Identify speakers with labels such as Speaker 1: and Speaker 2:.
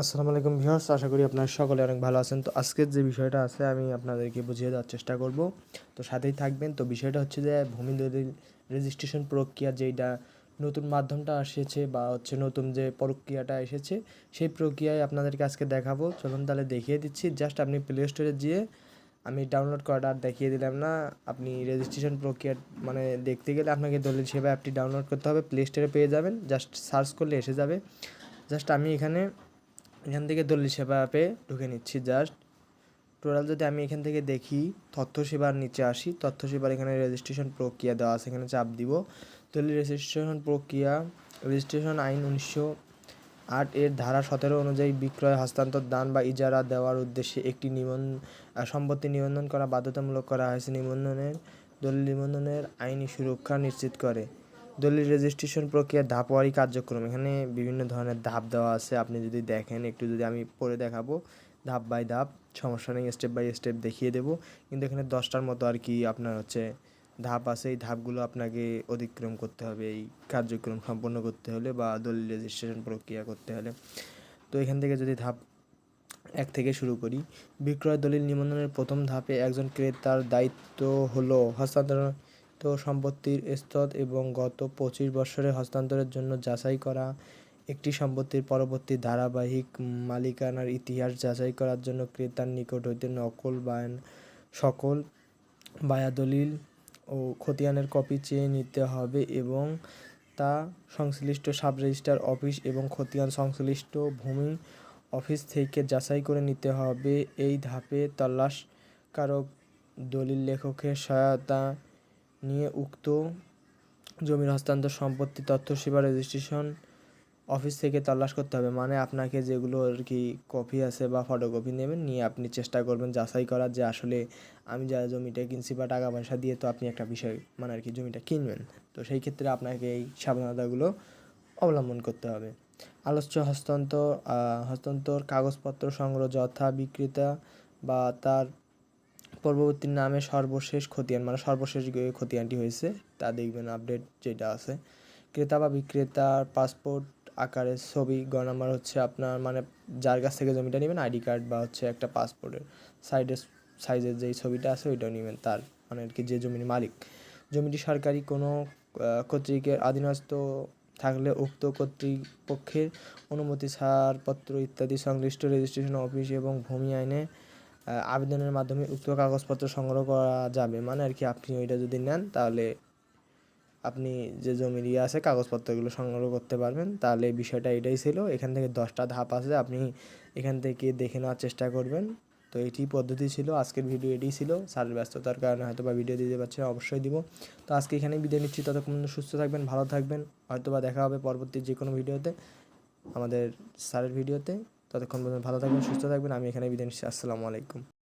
Speaker 1: আসসালামু আলাইকুম ভিউয়ার্স, আশা করি আপনারা সকলে অনেক ভালো আছেন। তো আজকের যে বিষয়টা আছে, আমি আপনাদেরকে বুঝিয়ে দেওয়ার চেষ্টা করব। তো সাথেই থাকবেন। তো বিষয়টা হচ্ছে যে, ভূমি দলিল রেজিস্ট্রেশন প্রক্রিয়া যেইটা নতুন মাধ্যমটা এসেছে বা হচ্ছে নতুন যে প্রক্রিয়াটা এসেছে, সেই প্রক্রিয়ায় আপনাদেরকে আজকে দেখাবো। চলুন তাহলে দেখিয়ে দিচ্ছি। জাস্ট আপনি প্লে স্টোরে গিয়ে আমি ডাউনলোড করাটা আর দেখিয়ে দিলাম না। আপনি রেজিস্ট্রেশন প্রক্রিয়া মানে দেখতে গেলে আপনাকে দলিল সেবা অ্যাপটি ডাউনলোড করতে হবে। প্লে স্টোরে পেয়ে যাবেন। জাস্ট সার্চ করলে এসে যাবে। জাস্ট আমি এখানে এখান থেকে দলিল সেবা অ্যাপে ঢুকে নিচ্ছি জাস্ট টোটাল যদি আমি এখান থেকে দেখি, তথ্য সেবার নিচে আসি, তথ্য সেবার এখানে রেজিস্ট্রেশন প্রক্রিয়া দেওয়া আছে, এখানে চাপ দিব। দলিল রেজিস্ট্রেশন প্রক্রিয়া রেজিস্ট্রেশন আইন উনিশশো আট এর ধারা সতেরো অনুযায়ী বিক্রয়, হস্তান্তর, দান বা ইজারা দেওয়ার উদ্দেশ্যে একটি নিবন্ধ সম্পত্তি নিবন্ধন করা বাধ্যতামূলক করা হয়েছে। নিবন্ধনের, দলিল নিবন্ধনের আইনি সুরক্ষা নিশ্চিত করে। দলিল রেজিস্ট্রেশন প্রক্রিয়ার ধাপওয়ারি কার্যক্রম। এখানে বিভিন্ন ধরনের ধাপ দেওয়া আছে। আপনি যদি দেখেন, একটু যদি আমি পড়ে দেখাবো, ধাপ বাই ধাপ, সমস্যা নেই স্টেপ বাই স্টেপ দেখিয়ে দেবো। কিন্তু এখানে দশটার মতো আর কি আপনার হচ্ছে ধাপ আছে। এই ধাপগুলো আপনাকে অতিক্রম করতে হবে, এই কার্যক্রম সম্পন্ন করতে হলে বা দলিল রেজিস্ট্রেশন প্রক্রিয়া করতে হলে। তো এখান থেকে যদি ধাপ এক থেকে শুরু করি, বিক্রয় দলিল নিবন্ধনের প্রথম ধাপে একজন ক্রেতার দায়িত্ব হলো হস্তান্তর সম্পত্তির স্তর এবং গত পঁচিশ বছরে হস্তান্তরের জন্য যাচাই করা একটি সম্পত্তির পরবর্তী ধারাবাহিক মালিকানার ইতিহাস যাচাই করার জন্য ক্রেতার নিকট হইতে নকল বায়ান, সকল বায়া দলিল ও খতিয়ানের কপি চেয়ে নিতে হবে এবং তা সংশ্লিষ্ট সাব রেজিস্ট্রার অফিস এবং খতিয়ান সংশ্লিষ্ট ভূমি অফিস থেকে যাচাই করে নিতে হবে। এই ধাপে তল্লাশকারক, দলিল লেখকের সহায়তা নিয়ে উক্ত জমির হস্তান্তর সম্পত্তি, তথ্য, সেবা রেজিস্ট্রেশন অফিস থেকে তল্লাশ করতে হবে। মানে আপনাকে যেগুলো আর কি কপি আছে বা ফটোকপি নেবেন, নিয়ে আপনি চেষ্টা করবেন যাচাই করার যে আসলে আমি যা জমিটা কিনছি বা টাকা পয়সা দিয়ে তো আপনি একটা বিষয় মানে আর কি জমিটা কিনবেন। তো সেই ক্ষেত্রে আপনাকে এই সাবধানতাগুলো অবলম্বন করতে হবে। আলোচ্য হস্তান্তর হস্তান্তর কাগজপত্র সংগ্রহ, যথা বিক্রেতা বা তার পূর্ববর্তী নামে সর্বশেষ খতিয়ান মানে সর্বশেষ খতিয়ানটি হয়েছে। তা দেখবেন আপডেট যেটা আছে। ক্রেতা বা বিক্রেতার পাসপোর্ট আকারের ছবি, গ নাম্বার হচ্ছে আপনার মানে যার কাছ থেকে জমিটা নেবেন, আইডি কার্ড বা হচ্ছে একটা পাসপোর্টের সাইডের সাইজের যেই ছবিটা আছে, ওইটাও নেবেন তার মানে আর কি যে জমির মালিক। জমিটি সরকারি কোনো কর্তৃকের অধীনস্থ থাকলে উক্ত কর্তৃপক্ষের অনুমতি, ছাড়পত্র ইত্যাদি সংশ্লিষ্ট রেজিস্ট্রেশন অফিস এবং ভূমি আইনে আবেদনের মাধ্যমে উক্ত কাগজপত্র সংগ্রহ করা যাবে। মানে আর কি আপনি ওইটা যদি নেন, তাহলে আপনি যে জমির ইয়ে আছে কাগজপত্রগুলো সংগ্রহ করতে পারবেন। তাহলে বিষয়টা এটাই ছিল, এখান থেকে দশটা ধাপ আছে, আপনি এখান থেকে দেখে নেওয়ার চেষ্টা করবেন। তো এটি পদ্ধতি ছিল, আজকের ভিডিও এটি ছিল। স্যারের ব্যস্ততার কারণে হয়তো বা ভিডিও দিতে পারছি অবশ্যই দিব। তো আজকে এখানেই বিদায় নিচ্ছি, ততক্ষণ সুস্থ থাকবেন, ভালো থাকবেন। হয়তো বা দেখা হবে পরবর্তী যে কোনো ভিডিওতে আমাদের স্যারের ভিডিওতে। ততক্ষণ পর্যন্ত ভালো থাকবেন সুস্থ থাকবেন। আমি এখানে বিদায় নিচ্ছি। আসসালামু আলাইকুম।